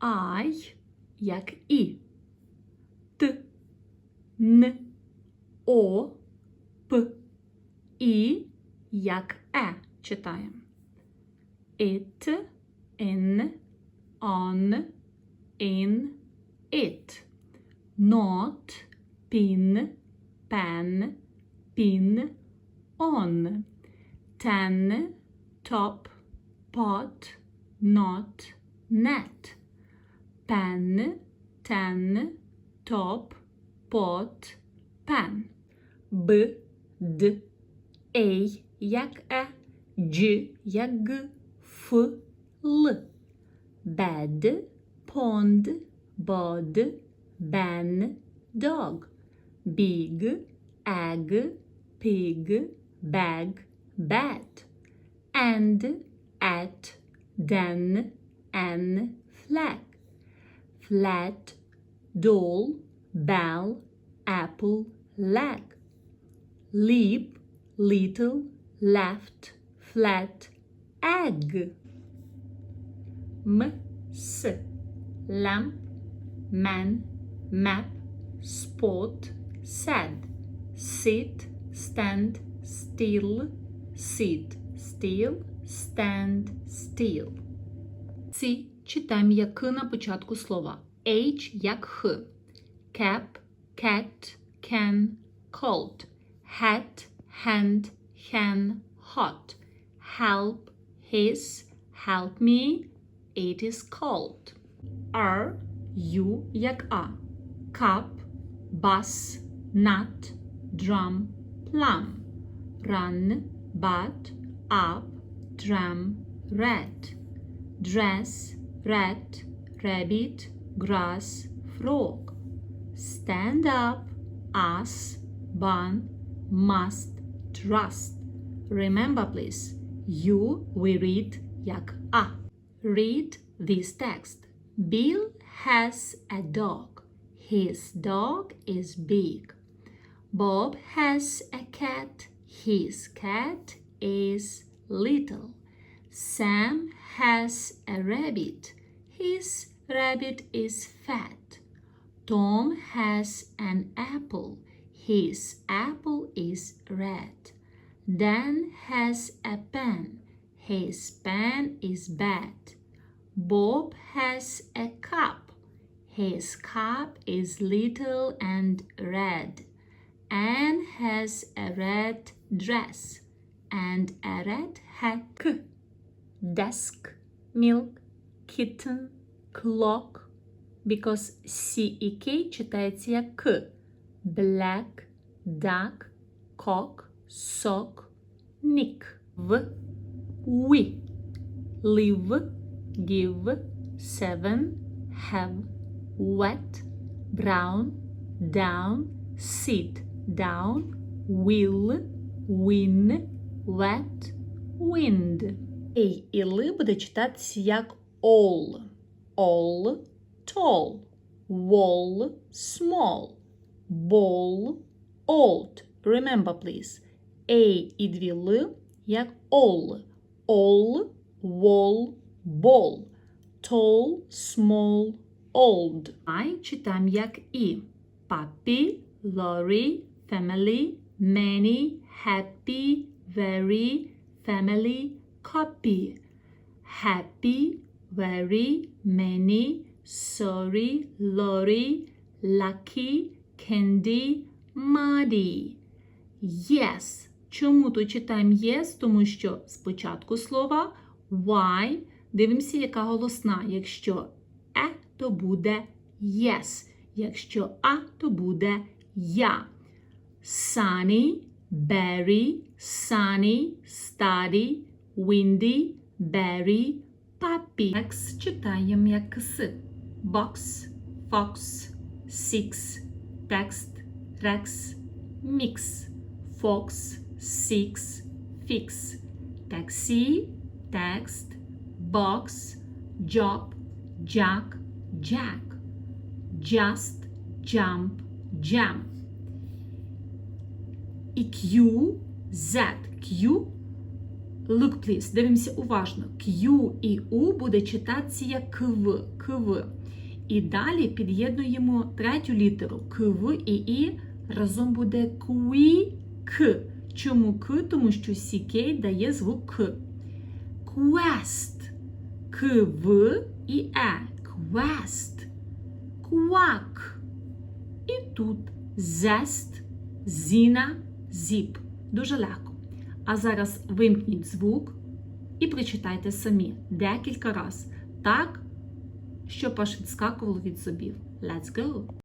Ай, як і. Т, Н, О, П. І, як е. Читаємо. It, in, on, in, it. Not, pin, pen, pin, on. Ten, top, pot, not, net. Pen, ten, top, pot, pen. Б, д, ей, як е, дж, як г, ф, л. Bed, pond, bod, ben, dog. Big, egg, pig, bag, bat. And, at, den, an, flag. Flat, doll, bell, apple, leg. Leap, little, left, flat, egg. M, s, lamp, man, map, spot, sad, sit, stand, still, sit, still, stand, still. Ці читаємо як «к» на початку слова. H jak Cap, cat, can, cold. Hat, hand, hen, hot. Help, his, help me, it is cold. R, U jak A. Cup, bus, nut, drum, plum. Run, but, up, drum rat Dress, rat, rabbit, grass, frog. Stand up, us, bun, must, trust. Remember please, you we read як А. Read this text. Bill has a dog. His dog is big. Bob has a cat. His cat is little. Sam has a rabbit. His rabbit is fat. Tom has an apple. His apple is red. Dan has a pen. His pen is bad. Bob has a cup. His cup is little and red. Anne has a red dress and a red hat. Desk, milk, kitten, clock. Because C і K читається як К. Black, duck, cock, sock, nick. В, we. Live, give, seven, have, wet, brown, down, sit, down, will, win, wet, wind. Ей і ли буде читатися як all. All, tall, wall, small, ball, old. Remember, please. Ей і дві ли як all. All, wall, ball. Tall, small, old. I читаємо як і. Puppy, lorry, family, many, happy, very, family, copy. Happy, very, many, sorry, lorry, lucky, candy, muddy. Yes. Чому тут читаємо yes? Тому що спочатку слова why. Дивимося, яка голосна. Якщо е, то буде yes. Якщо а, то буде я. Sunny, berry, sunny, study, windy, berry, puppy. X читаємо як с. Box, fox, six, text, rex, mix, fox, six, fix, taxi, text, box, job, jack, jack, just, jump, jump. І Q, Z, Q, Look, please. Дивимося уважно. Q і U буде читатися як КВ. КВ. І далі під'єднуємо третю літеру. КВ і І разом буде куі К. Чому К? Тому що CK дає звук К. Quest. КВ і Е. Quest. Quack. І тут зест, зіна, зіп. Дуже легко. А зараз вимкніть звук і прочитайте самі декілька разів. Так, щоб аж відскакувало від зубів. Let's go!